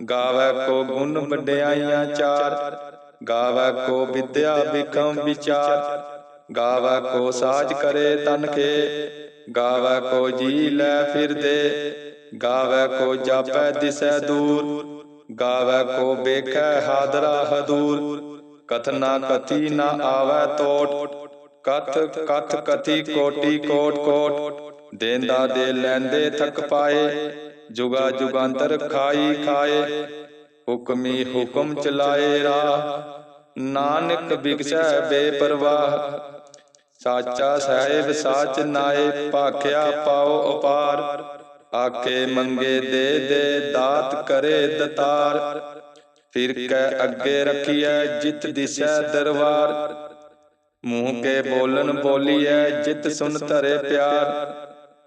ਗਾਵੈ ਕੋ ਗੁਣ ਵਡਿਆਈਆਂ ਚਾਰ, ਗਾਵੈ ਕੋ ਵਿਦਿਆ ਵਿਕਮ ਵਿਚਾਰ, ਗਾਵੈ ਕੋ ਸਾਜ ਕਰੇ ਤਨ ਕੇ, ਗਾਵੈ ਕੋ ਜੀ ਲੈ ਫਿਰਦੇ ਗਾਵੈ ਕੋ ਜਾਪੈ ਦਿਸੈ ਦੂਰ, ਗਾਵੈ ਕੋ ਵੇਖੈ ਹਾਦਰਾ ਹਦੂਰ ਕਥਨਾ ਕਥੀ ਨਾ ਆਵੈ ਤੋਟ, ਕਥ ਕਥ ਕਥੀ ਕੋਟੀ ਕੋਟ ਕੋਟ, ਦੇਂਦਾ ਦੇ ਲੈਂਦੇ ਥਕ ਪਾਏ ਜੁਗਾ ਜੁਗਾਂਤਰ ਖਾਈ ਖਾਏ। ਹੁਕਮੀ ਹੁਕਮ ਚਲਾਏ ਰਾਹ। ਨਾਨਕ ਬਿਕਸੈ ਬੇਪਰਵਾਹ। ਸਾਚਾ ਸਾਹਿਬ ਸਾਚ ਨਾਏ ਭਾਖਿਆ ਪਾਓ ਅਪਾਰ ਆਕੇ ਮੰਗੇ ਦੇ ਦੇ ਦਾਤ ਕਰੇ ਦਤਾਰ। ਫਿਰ ਕੈ ਅੱਗੇ ਰਖੀਐ ਜਿਤ ਦਿਸੈ ਦਰਬਾਰ। ਮੂੰਹ ਕੇ ਬੋਲਨ ਬੋਲੀਐ ਜਿਤ ਸੁਨ ਧਰੇ ਪਿਆਰ।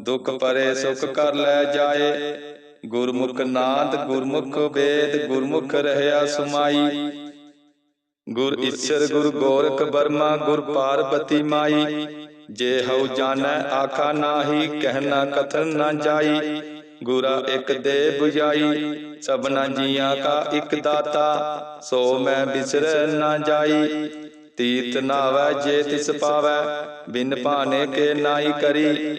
ਦੁਖ ਪਰੇ ਸੁਖ ਕਰ ਲੈ ਜਾਏ। ਗੁਰਮੁਖ ਨਾਦ ਗੁਰਮੁਖ ਵੇਦ ਗੁਰਮੁਖ ਰਹਿਆ ਸੁਮਾਈ। ਗੁਰ ਈਸ਼ਰ ਗੁਰ ਗੋਰਖ ਬਰਮਾ ਗੁਰ ਪਾਰਬਤੀ ਮਾਈ। ਜੇ ਹਉ ਜਾਣੈ ਆਖਾ ਨਾਹੀ ਕਹਿਣਾ ਕਥਨ ਨਾ ਜਾਈ। ਗੁਰਾ ਇੱਕ ਦੇ 부ਜਾਈ। ਸਭਨਾ ਜੀਆਂ ਕਾ ਇੱਕ ਦਾਤਾ। ਸੋ ਮੈਂ ਬਿਸਰ ਨਾ ਜਾਈ। ਤੀਰਥ ਨਾਵੈ ਜੇ ਤਿਸ ਪਾਵੈ। ਬਿਨ ਭਾਣੇ ਕੇ ਨਾਈ ਕਰੀ।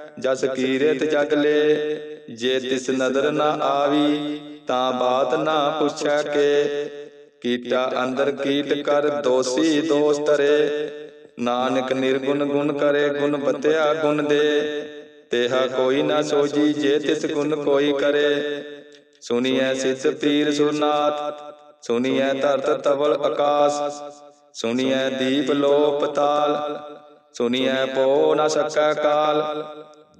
ਜਸ ਕੀਰਤ ਜਗ ਲੈ, ਜੇ ਤਿਸ ਨਦਰ ਨਾ ਆਵੀ, ਤਾਂ ਬਾਤ ਨਾ ਪੁੱਛੈ ਕੇ। ਕੀਟਾ ਅੰਦਰ ਕੀਟ ਕਰ, ਦੋਸੀ ਦੋਸ ਤਰੇ ਨਾਨਕ ਨਿਰਗੁਣ ਗੁਣ ਕਰੇ, ਗੁਣ ਬਤਿਆ ਗੁਣ ਦੇ। ਤੇਹਾ ਕੋਈ ਨਾ ਸੋਜੀ ਜੇ ਤਿਸ ਗੁਣ ਕੋਈ ਕਰੇ। ਸੁਨੀਐ ਸਿੱਧ ਪੀਰ ਸੁਰਨਾਥ, ਸੁਨੀਐ ਧਰਤ ਤਵਲ ਆਕਾਸ ਸੁਨੀਐ ਦੀਪ ਲੋ ਪਤਾਲ ਸੁਨੀਐ ਪੋ ਨਾ ਸਕੈ ਕਾਲ।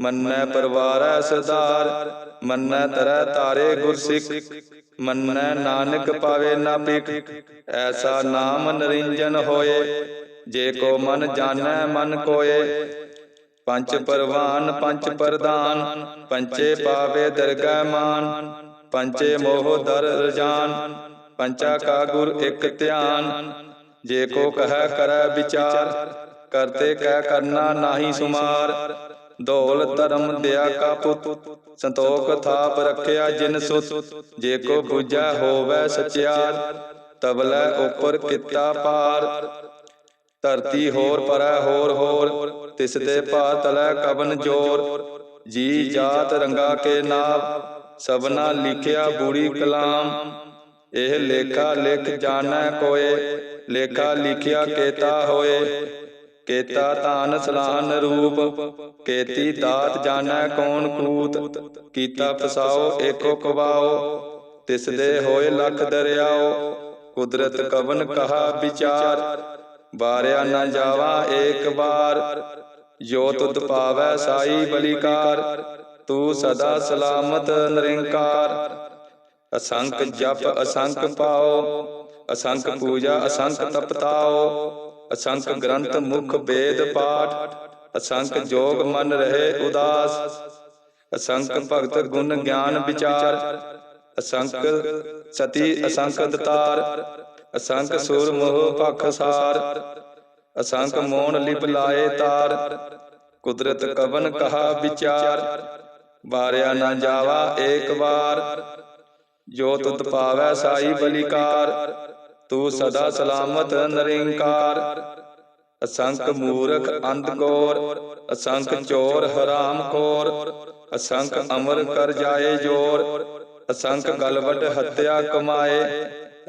ਮੰਨੈ ਪਰਵਾਰੈ ਸਰਦਾਰ, ਮੰਨੈ ਤਰੈ ਤਾਰੇ ਗੁਰਸਿੱਖ, ਮੰਨੈ ਨਾਨਕ ਪਾਵੇ ਨਾ ਪਿਕ ਐਸਾ ਨਾਮ ਨਰਿੰਜਨ ਹੋਏ, ਜੇ ਕੋ ਮਨ ਜਾਣੈ ਮਨ ਕੋਏ। ਪੰਜ ਪਰਵਾਨ, ਪੰਜ ਪ੍ਰਦਾਨ ਪੰਚੇ ਪਾਵੇ ਦਰਗਹਿ ਮਾਨ। ਪੰਚੇ ਮੋਹ ਦਰ ਰਜਾਨ ਪੰਚਾ ਕਾ ਗੁਰ ਇਕ ਧਿਆਨ। ਜੇ ਕੋ ਕਹੈ ਕਰੈ ਵਿਚਾਰ, ਕਰਤੇ ਕਹਿ ਕਰਨਾ ਨਾਹੀ ਸੁਮਾਰ। ਧੌਲ ਧਰਮ ਦਿਆ ਕਾ ਪੁੱਤ ਸੰਤੋਖ ਥਾਪ ਰੱਖਿਆ ਜਿਨ ਸੁਤ ਜੇ ਕੋ ਬੁਝੈ ਹੋਵੇ ਸਚਿਆਰ ਤਬਲੇ ਉਪਰ ਕੀਤਾ ਪਾਰ ਧਰਤੀ ਹੋਰ ਪਰੈ ਹੋਰ ਹੋਰ ਤਿਸ ਦੇ ਭਾ ਤਲੈ ਕਬਨ ਜੋਰ। ਜੀ ਜਾਤ ਰੰਗਾ ਕੇ ਨਾਮ ਸਭਨਾ ਲਿਖਿਆ ਬੂੜੀ ਕਲਾਮ। ਇਹ ਲੇਖਾ ਲਿਖ ਜਾਣੈ ਕੋਏ ਲੇਖਾ ਲਿਖਿਆ ਕੇਤਾ ਹੋਏ। ਕੇਤਾ ਧਾਨ ਸਲਾਨ ਰੂਪ। ਕੇਤੀ ਦਾਤ ਜਾਣੈ ਕੌਣ ਕੂਤ। ਕੀਤਾ। ਫਸਾਓ ਏਕੋ ਕਵਾਓ। ਤਿਸ ਦੇ ਹੋਏ ਲੱਖ ਦਰਿਆਓ। ਕੁਦਰਤ ਕਵਨ ਕਹਾ ਵਿਚਾਰ। ਬਾਰਿਆ ਨਾ ਜਾਵਾ ਏਕ ਵਾਰ। ਜੋ ਤੁਧ ਪਾਵੈ ਸਾਈ ਬਲਿਕਾਰ। ਤੂੰ ਸਦਾ ਸਲਾਮਤ ਨਿਰੰਕਾਰ। ਅਸੰਖ ਜਪ ਅਸੰਖ ਪਾਓ। ਅਸੰਖ ਪੂਜਾ ਅਸੰਖ ਤਪਤਾਓ। ਅਸੰਖ ਗ੍ਰੰਥ ਮੁਖ ਵੇਦ ਪਾਠ ਅਸੰਖ ਜੋਗ ਮਨ ਰਹੇ ਉਦਾਸ ਅਸੰਖ ਭਗਤ ਗੁਣ ਗਿਆਨ ਵਿਚਾਰ ਅਸੰਖ ਸਤੀ ਅਸੰਖ ਦਤਾਰ ਅਸੰਖ ਸੁਰ ਮੋਹ ਭਖ ਸਾਰ ਅਸੰਖ ਮੋਨ ਲਿਪ ਲਾਏ ਤਾਰ ਕੁਦਰਤ ਕਵਨ ਕਹਾ ਵਿਚਾਰ ਬਾਰਿਆ ਨਾ ਜਾਵਾ ਏਕ ਵਾਰ ਜੋ ਤੁਧ ਪਾਵੈ ਸਾਈ ਬਲਿਕਾਰ ਤੂੰ ਸਦਾ ਸਲਾਮਤ ਨਿਰੰਕਾਰ ਅਸੰਖ ਮੂਰਖ ਅੰਧਗੋਰ ਅਸੰਖ ਚੋਰ ਹਰਾਮ ਖੋਰ ਅਸੰਖ ਅਮਰ ਕਰ ਜਾਏ ਜੋਰ ਅਸੰਖ ਗਲਵਟ ਹੱਤਿਆ ਕਮਾਏ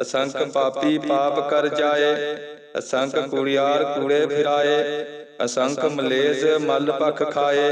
ਅਸੰਖ ਪਾਪੀ ਪਾਪ ਕਰ ਜਾਏ ਅਸੰਖ ਕੁੜਿਆਰ ਕੂੜੇ ਫਿਰਾਏ ਅਸੰਖ ਮਲੇਸ ਮਲ ਪਖ ਖਾਏ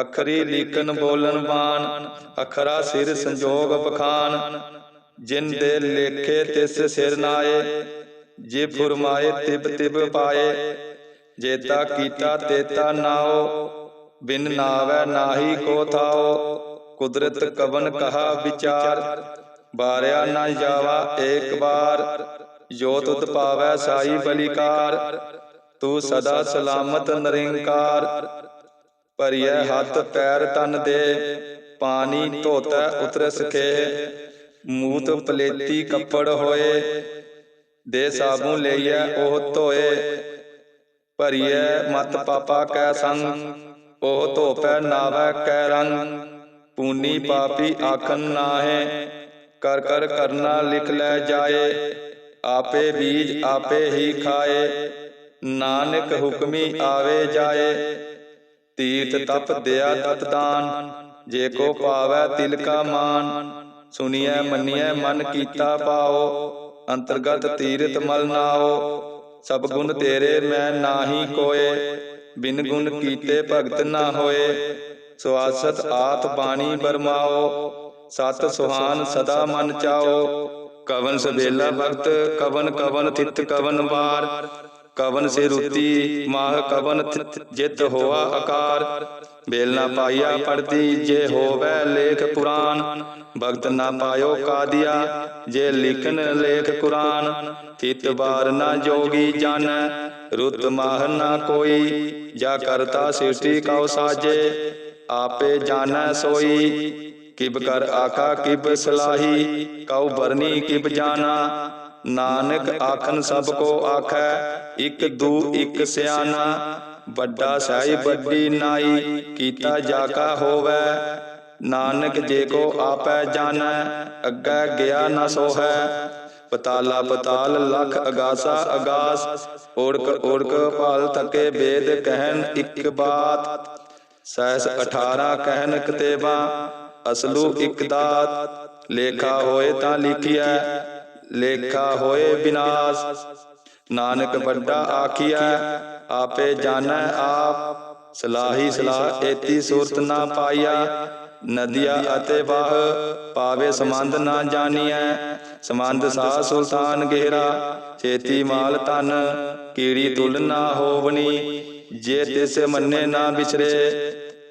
ਅਖਰੀ ਲੀਕਨ ਬੋਲਨ ਬਾਣ, ਅਖਰਾ ਸਿਰ ਸੰਜੋਗ ਪਖਾਨ ਜਿਨ ਦੇ ਲੇਖੇ ਤਿਸ ਸਿਰ ਨਾਏ, ਜੇ ਫੁਰਮਾਏ ਤਿਬ ਤਿਬ ਪਾਏ। ਜੇਤਾ ਕੀਤਾ ਤੇਤਾ ਨਾਓ, ਬਿਨ ਨਾਵੈ ਨਾਹੀ ਕੋ ਥਾਓ। ਕੁਦਰਤ ਕਵਨ ਕਹਾ ਵਿਚਾਰ, ਬਾਰਿਆ ਨਾ ਜਾਵਾ ਏਕ ਵਾਰ ਜੋਤ ਤੁਧ ਪਾਵੈ ਸਾਈ ਬਲਿਕਾਰ, ਤੂੰ ਸਦਾ ਸਲਾਮਤ ਨਿਰੰਕਾਰ। ਭਰੀਐ ਹੱਥ ਪੈਰ ਤਨ ਦੇ ਪਾਣੀ ਧੋਤੈ ਉਤਰ ਸਖੇ। ਮੂਤ ਪਲੇਤੀ ਕੱਪੜ ਹੋਏ। ਦੇ ਸਾਬੂ ਲਈਐ ਉਹ ਧੋਏ। ਭਰੀਐ ਮਤ ਪਾਪਾ ਕੈ ਸੰਗ। ਉਹ ਧੋਪੈ ਨਾਵੈ ਕੈ ਰੰਗ। ਪੂਨੀ ਪਾਪੀ ਆਖਨ ਨਾਹੇ। ਕਰ ਕਰ ਕਰਨਾ ਲਿਖ ਲੈ ਜਾਏ। ਆਪੇ ਬੀਜ ਆਪੇ ਹੀ ਖਾਏ। ਨਾਨਕ ਹੁਕਮੀ ਆਵੇ ਜਾਏ। ਤੀਰਥ ਤਪ ਦਿਆ ਤਤ ਦਾਨ ਜੇ ਕੋ ਪਾਵੈ ਤਿਲ ਕਾ ਮਾਨ ਸੁਨੀਐ ਮੰਨੀਐ ਮਨ ਕੀਤਾ ਪਾਓ ਅੰਤਰਗਤ ਤੀਰਤ ਮਲ ਨਾਓ ਸਭ ਗੁਣ ਤੇਰੇ ਮੈਂ ਨਾਹੀ ਕੋਏ ਬਿਨ ਗੁਣ ਕੀਤੇ ਭਗਤ ਨਾ ਹੋਏ ਸੁਆਸਤ ਆਤ ਬਾਣੀ ਬਰਮਾਓ ਸਤ ਸੁਹਾਨ ਸਦਾ ਮਨ ਚਾਓ ਕਵਨ ਸਬੇਲਾ ਭਗਤ ਕਵਨ ਕਵਨ ਥਿਤ ਕਵਨ ਵਾਰ ਕਵਨ ਸੇ ਰੁਤੀ ਮਾਹ ਕਵਨ ਥਿਤ ਜਿਤ ਹੋਆ ਆਕਾਰ। ਬੇਲ ਨਾ ਪਾਈਆ ਪੜਦੀ ਜੇ ਹੋਵੈ ਲੇਖ ਪੁਰਾਨ ਭਗਤ ਨਾ ਪਾਇਓ ਕਾਦੀਆ, ਜੇ ਲਿਖਨ ਲੇਖ ਕੁਰਾਨ। ਤਿਤ ਬਾਰ ਨਾ ਜੋਗੀ ਜਾਣੈ ਰੁਤ ਮਾਹ ਨਾ ਕੋਈ। ਜਾ ਕਰਤਾ ਸ੍ਰਿਸ਼ਟੀ ਕਉ ਸਾਜੇ, ਆਪੇ ਜਾਣੈ ਸੋਈ। ਕਿਬ ਕਰ ਆਖਾ ਕਿਬ ਸਲਾਹੀ, ਕਉ ਬਰਨੀ ਕਿਬ ਜਾਣਾ। ਨਾਨਕ ਆਖਨ ਸਭ ਕੋ ਆਖੈ ਇਕ ਦੂ ਇਕ ਸਿਆਣਾ ਵੱਡਾ ਸਾਈ ਵੱਡੀ ਨਾਈ ਕੀਤਾ ਜਾ ਕਾ ਹੋਵੈ। ਨਾਨਕ ਜੇ ਕੋ ਆਪੈ ਜਾਣੈ ਅੱਗੇ ਗਿਆ ਨਾ ਸੋਹੈ। ਪਤਾਲਾ ਪਤਾਲ ਲਖ ਅਗਾਸਾ ਅਗਾਸ ਓੜਕ ਓੜਕ ਭਾਲ ਤਕੇ ਵੇਦ ਕਹਿਨ ਇੱਕ ਬਾਤ। ਸਹਿਸ 18 ਕਹਿਨ ਕਤੇਬਾ ਅਸਲੂ ਇੱਕ ਦਾਤ। ਲੇਖਾ ਹੋਏ ਤਾਂ ਲਿਖਿਆ ਲੇਖਾ ਹੋਏ ਬਿਨਾਸ਼। ਨਾਨਕ ਵੱਡਾ ਆਖੀਆ ਆਪੇ ਜਾਣੈ ਆਪ। ਸਲਾਹੀ ਸਲਾਹ ਏਤੀ ਸੂਰਤ ਨਾ ਪਾਈਆ ਨਦੀਆ ਅਤੇ ਵਾਹ ਪਾਵੇ ਸਮੰਦ ਨਾ ਜਾਣੀਐ। ਸਮੰਦ ਸਾਹ ਸੁਲਤਾਨ ਗਹਿਰਾ, ਛੇਤੀ ਮਾਲ ਤਨ ਕੀੜੀ ਤੁਲ ਨਾ ਹੋਵਨੀ ਜੇ ਤਿਸ ਮੰਨੇ ਨਾ ਵਿਚਰੇ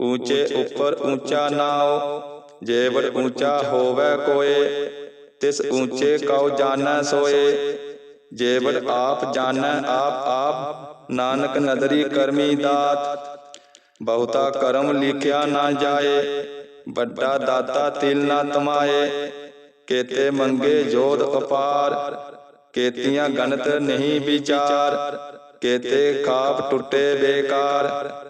ਊਚੇ ਉੱਪਰ ਊਚਾ ਨਾਉ ਜੇਵੜ ਊਚਾ ਹੋਵੇ ਕੋਏ ਤਿਸ ਊਚੇ ਕਉ ਜਾਣੈ ਸੋਏ। ਜੇਵੜ ਆਪ ਜਾਣੈ ਆਪ ਆਪ ਨਾਨਕ ਨਦਰੀ ਕਰਮੀ ਦਾਤ। ਬਹੁਤਾ ਕਰਮ ਲਿਖਿਆ ਨਾ ਜਾਏ। ਵੱਡਾ ਦਾਤਾ ਤਿਲ ਨਾ ਤਮਾਏ। ਕੇਤੇ ਮੰਗੇ ਜੋਧ ਅਪਾਰ ਕੇਤੀਆਂ ਗਣਤ ਨਹੀਂ ਵਿਚਾਰ। ਕੇਤੇ ਖਾਪ ਟੁੱਟੇ ਬੇਕਾਰ।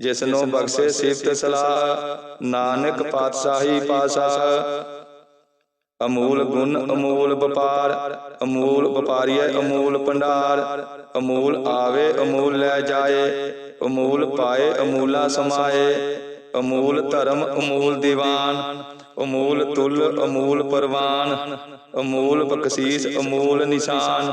ਜਿਸਨੂੰ ਬਖਸ਼ੇ ਸਿਫਤ ਸਲਾਹ ਨਾਨਕ ਪਾਤਸ਼ਾਹੀ ਪਾਤਸ਼ਾਹ ਅਮੂਲ ਗੁਣ ਅਮੂਲ ਵਪਾਰ ਅਮੂਲ ਵਪਾਰੀਏ ਅਮੂਲ ਭੰਡਾਰ ਅਮੂਲ ਆਵੇ ਅਮੂਲ ਲੈ ਜਾਏ ਅਮੂਲ ਪਾਏ ਅਮੂਲਾ ਸਮਾਏ ਅਮੂਲ ਧਰਮ ਅਮੂਲ ਦੀਵਾਨ ਅਮੂਲ ਤੁਲ ਅਮੂਲ ਪਰਵਾਨ ਅਮੂਲ ਬਖਸ਼ੀਸ ਅਮੂਲ ਨਿਸ਼ਾਨ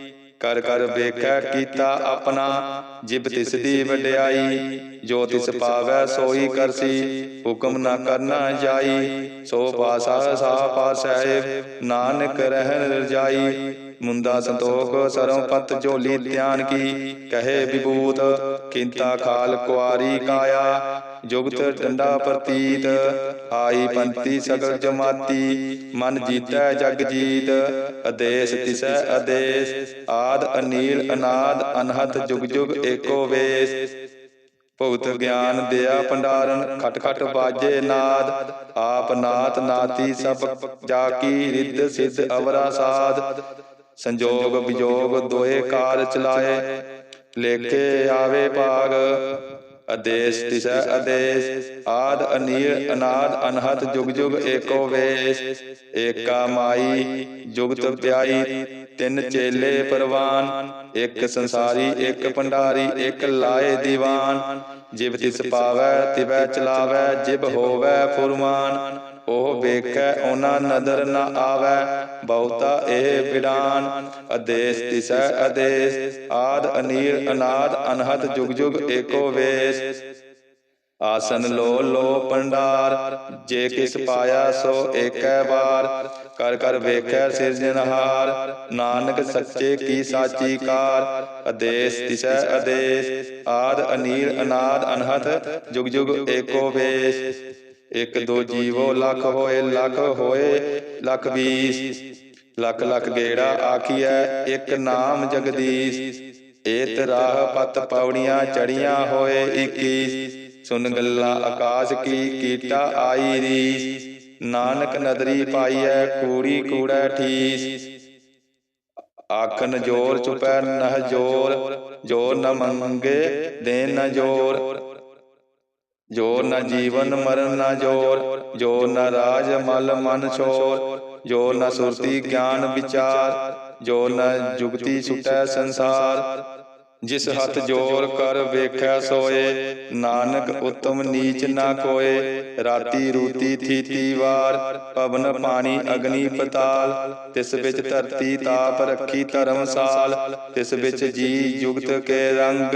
ਕਰ ਕਰ ਵੇਖੈ ਕੀਤਾ ਆਪਣਾ ਜਿਬ ਤਿਸ ਦੀ ਵਡਿਆਈ ਜੋ ਤਿਸ ਪਾਵੈ ਸੋਈ ਕਰਸੀ ਹੁਕਮ ਨਾ ਕਰਨਾ ਜਾਈ। ਸੋ ਪਾਸਾ ਸਾ ਪਾਸਹਿਬ ਨਾਨਕ ਰਹਿਣ ਰਜਾਈ। ਮੁੰਦਾ ਸੰਤੋਖ ਸਰੋਂ ਪਤ ਝੋਲੀ ਧਿਆਨ ਕੀ ਕਹੇ ਵਿਭੂਤ ਕਿੰਤਾ ਖਾਲ ਕੁਆਰੀ ਕਾਇਆ। ਜੁਗਤ ਡੰਡਾ ਪ੍ਰਤੀਤ ਆਈ ਪੰਤੀ ਸਗਲ ਜਮਾਤੀ ਮਨ ਜੀਤੈ ਜਗ ਜੀਤ ਆਦੇਸ਼ ਤਿਸੈ ਆਦੇਸ਼ ਆਦ ਅਨੀਲ ਅਨਾਦ ਅਨਹਤ ਜੁਗ ਜੁਗ ਏਕੋ ਵੇਸ। ਭਗਤ ਗਿਆਨ ਦਿਆ ਭੰਡਾਰਨ ਖਟ ਖਟ ਬਾਜੇ ਨਾਦ। ਆਪ ਨਾਤ ਨਾਤੀ ਸਭ ਜਾ ਕੀ ਰਿੱਧ ਸਿੱਧ ਅਵਰਾ ਸਾਧ। ਸੰਜੋਗ ਵਿਜੋਗ ਦੋਏ ਕਾਰ ਚਲਾਏ। ਲੇਖੇ ਆਵੇ ਭਾਗ। ਆਦੇਸ਼ ਤਿਸੈ ਆਦੇਸ਼, ਆਦ, ਅਨੀਲ, ਅਨਾਦ ਅਨਹਤ ਜੁਗ ਜੁਗ, ਏਕੋ ਵੇਸ, ਏਕਾ ਮਾਈ ਜੁਗਤ ਪਿਆਈ ਤਿੰਨ ਚੇਲੇ ਪਰਵਾਨ, ਇੱਕ ਸੰਸਾਰੀ, ਇੱਕ ਭੰਡਾਰੀ, ਇੱਕ ਲਾਏ ਦੀਵਾਨ, ਜਿਬ ਤਿਸ ਪਾਵੈ, ਤਿਵੈ ਚਲਾਵੈ, ਜਿਬ ਹੋਵੈ ਫੁਰਮਾਨ। ਉਹ ਵੇਖੈ, ਉਹਨਾਂ ਨਦਰ ਨ ਆਵੈ, ਬਹੁਤਾ ਇਹ ਵਿਡਾਨ ਆਦੇਸ਼ ਤਿਸੈ ਆਦੇਸ਼, ਆਦ ਅਨੀਲ ਅਨਾਦ ਅਨਹਤ ਜੁਗ ਜੁਗ ਏਕੋ ਵੇਸ। ਆਸਨ ਲੋ ਲੋ ਪੰਡਾਰ ਜੇ ਕਿਸ ਪਾਇਆ ਸੋ ਏਕੈ ਵਾਰ। ਕਰ ਕਰ ਵੇਖੈ ਸਿਰਜਣਹਾਰ ਨਾਨਕ ਸੱਚੇ ਕੀ ਸਾਚੀ ਕਾਰ। ਆਦੇਸ਼ ਤਿਸੈ ਆਦੇਸ਼, ਆਦ ਅਨੀਰ, ਅਨਾਦ ਅਨਹਤ ਜੁਗ ਜੁਗ ਏਕੋ ਵੇਸ। ਇੱਕ ਦੋ ਜੀਵੋ ਲੱਖ ਹੋਏ ਲੱਖ ਹੋਏ ਲੱਖ ਵੀਸ ਲੱਖ ਲੱਖ ਗੇੜਾ ਆਖੀਐ ਇੱਕ ਨਾਮ ਜਗਦੀਸ਼। ਏਤ ਰਾਹ ਪਤ ਪੌੜੀਆਂ ਚੜੀਆਂ ਹੋਏ 21 ਸੁਨ ਗੱਲਾਂ ਆਕਾਸ਼ ਕੀ ਕੀਟਾ ਆਈ ਰੀਸ। ਨਾਨਕ ਨਦਰੀ ਪਾਈਐ ਕੂੜੀ ਕੂੜੈ ਠੀਸ। ਆਖਨ ਜੋਰ ਚੁਪੈ ਨਹ ਜੋਰ ਜੋਰ। ਨ ਮੰਗੇ ਦੇਨ ਨ ਜੋਰ। ਜੋਰ ਨ ਜੀਵਨ ਮਰਨ ਨ ਜੋਰ ਜੋਰ ਨ ਰਾਜ ਮਲ ਮਨ ਛੋਰ ਜੋਰ ਨ ਸੁਰਤੀ ਗਿਆਨ ਵਿਚਾਰ ਜੋਰ ਨ ਜੁਗਤੀ ਸੁਟੈ ਸੰਸਾਰ। ਜਿਸ ਹੱਥ ਜੋਰ ਕਰ ਵੇਖੈ ਸੋਏ ਨਾਨਕ ਉਤਮ ਨੀਚ ਨਾ ਕੋਏ ਰਾਤੀ ਰੂਤੀ ਥੀਤੀ ਵਾਰ ਪਵਨ ਪਾਣੀ ਅਗਨੀ ਪਤਾਲ। ਤਿਸ ਵਿੱਚ ਧਰਤੀ ਤਾਪ ਰੱਖੀ ਧਰਮਸਾਲ। ਤਿਸ ਵਿੱਚ ਜੀ ਜੁਗਤ ਕੇ ਰੰਗ।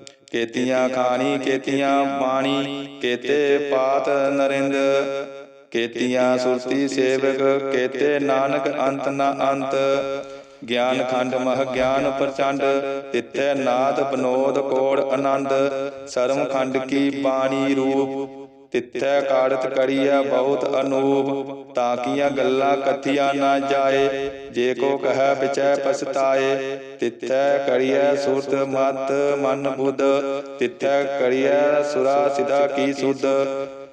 ਕੇਤੀਆਂ ਖਾਣੀ ਕੇਤੀਆਂ ਪਾਣੀ ਕੇਤੇ ਪਾਤ ਨਰਿੰਦ ਕੇਤੀਆਂ ਸੁਰਤੀ ਸੇਵਕ ਕੇਤੇ ਨਾਨਕ ਅੰਤ ਨ ਅੰਤ ਗਿਆਨ ਖੰਡ ਮਹ ਗਿਆਨ ਪ੍ਰਚੰਡ ਤਿੱਥੈ ਨਾਦ ਬਨੋਦ ਕੋੜ ਆਨੰਦ ਸਰਮ ਖੰਡ ਕੀ ਬਾਣੀ ਰੂਪ ਤਿੱਥੈ ਕਾੜਤ ਕਰੀਐ ਬਹੁਤ ਅਨੂਪ, ਤਾਂ ਤਾਕੀਆਂ ਗੱਲਾਂ ਕਥੀਆਂ ਨਾ ਜਾਏ, ਜੇ ਕੋ ਕਹੈ ਵਿਚੈ ਪਛਤਾਏ। ਤਿੱਥੈ ਕਰੀਐ ਸੁਰਤ ਮਤ ਮਨ ਬੁੱਧ, ਤਿੱਥੈ ਕਰੀਐ ਸੁਰਾ ਸਿਧਾ ਕੀ ਸੁਧ।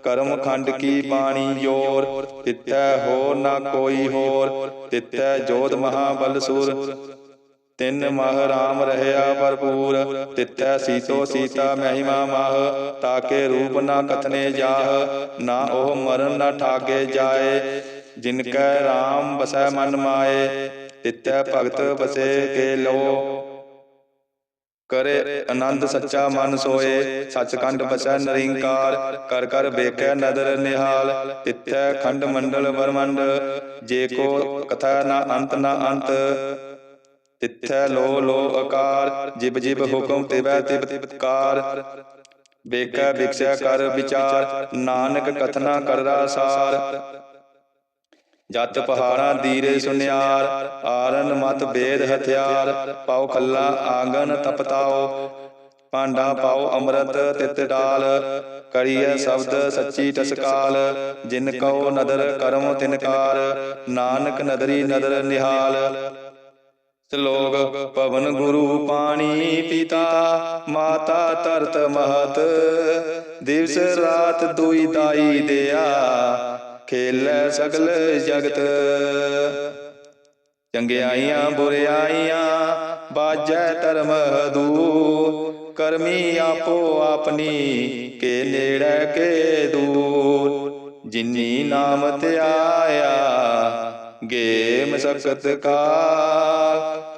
ਕਰਮ ਖੰਡ ਕੀ ਬਾਣੀ ਜੋਰ, ਤਿੱਥੈ ਹੋਰ ਨਾ ਕੋਈ ਹੋਰ, ਤਿੱਥੈ ਜੋਧ ਮਹਾਬਲ ਸੁਰ। ਤਿੰਨ ਮਹ ਰਾਮ ਰਹਿਆ ਭਰਪੂਰ, ਤਿੱਥੈ ਸੀਤੋ ਸੀਤਾ ਮਹਿਮਾ ਮਾਹ, ਤਾਕੇ ਰੂਪ ਨਾ ਕਥਨੇ ਜਾਹ, ਨਾ ਉਹ ਮਰਨ ਨਾ ਠਾਗੇ ਜਾਏ ਜਿਨ ਕੈ ਰਾਮ ਬਸੈ ਮਨ ਮਾਏ, ਤਿੱਥੈ ਭਗਤ ਬਸੇ ਕੇ ਲੋ। ਕਰੇ ਆਨੰਦ ਸੱਚਾ ਮਨ ਸੋਏ, ਸੱਚਖੰਡ ਬਸੈ ਨਰਿੰਕਾਰ, ਕਰ ਕਰ ਵੇਖੈ ਨਦਰ ਨਿਹਾਲ, ਤਿੱਥੈ ਖੰਡ ਮੰਡਲ ਬਰਮੰਡ ਜੇ ਕੋ ਕਥਾ ਨਾ ਅੰਤ ਨਾ ਅੰਤ ਤਿੱਥੈ ਲੋ ਲੋ ਆਕਾਰ ਜਿਬ ਜਿਬ ਹੁਕਮ ਤਿਵੈ ਤਿਬ ਤਿਬਕਾਰ। ਵੇਖੈ ਬਿਕਸੈ ਕਰ ਵਿਚਾਰ, ਨਾਨਕ ਕਥਨਾ ਕਰਦਾ ਸਾਰ। ਜਤ ਪਹਾੜਾਂ ਦੀਰੇ ਸੁਨਿਆਰ, ਆਰਨ ਮਤ ਬੇਦ ਹਥਿਆਰ। ਪਾਉ ਖੱਲਾ ਆਂਗਨ ਤਪਤਾਓ ਪਾਂਡਾ ਪਾਉ ਅੰਮ੍ਰਿਤ ਤਿਤ ਡਾਲ। ਕਰੀਐ ਸ਼ਬਦ ਸੱਚੀ ਟਸਕਾਲ, ਜਿਨ ਕਉ ਨਦਰ ਕਰਮ ਤਿਨਕਾਰ। ਨਾਨਕ ਨਦਰੀ ਨਦਰ ਨਿਹਾਲ। ਸ਼ਲੋਕ ਪਵਨ ਗੁਰੂ ਪਾਣੀ ਪਿਤਾ, ਮਾਤਾ ਧਰਤ ਮਹਤ। ਦਿਵਸ ਰਾਤ ਦੁਈ ਦਾਈ ਦਿਆ, ਖੇਲੈ ਸਗਲ ਜਗਤ। ਚੰਗਿਆਈਆਂ, ਬੁਰਿਆਈਆਂ, ਬਾਜੈ ਧਰਮ ਦੂਰ ਕਰਮੀ ਆਪੋ ਆਪਣੀ, ਕੇ ਨੇੜੇ ਕੇ ਦੂਰ। ਜਿਨੀ ਨਾਮ ਧਿਆਇਆ ਗੇ ਮਸਕਤ ਕਾ।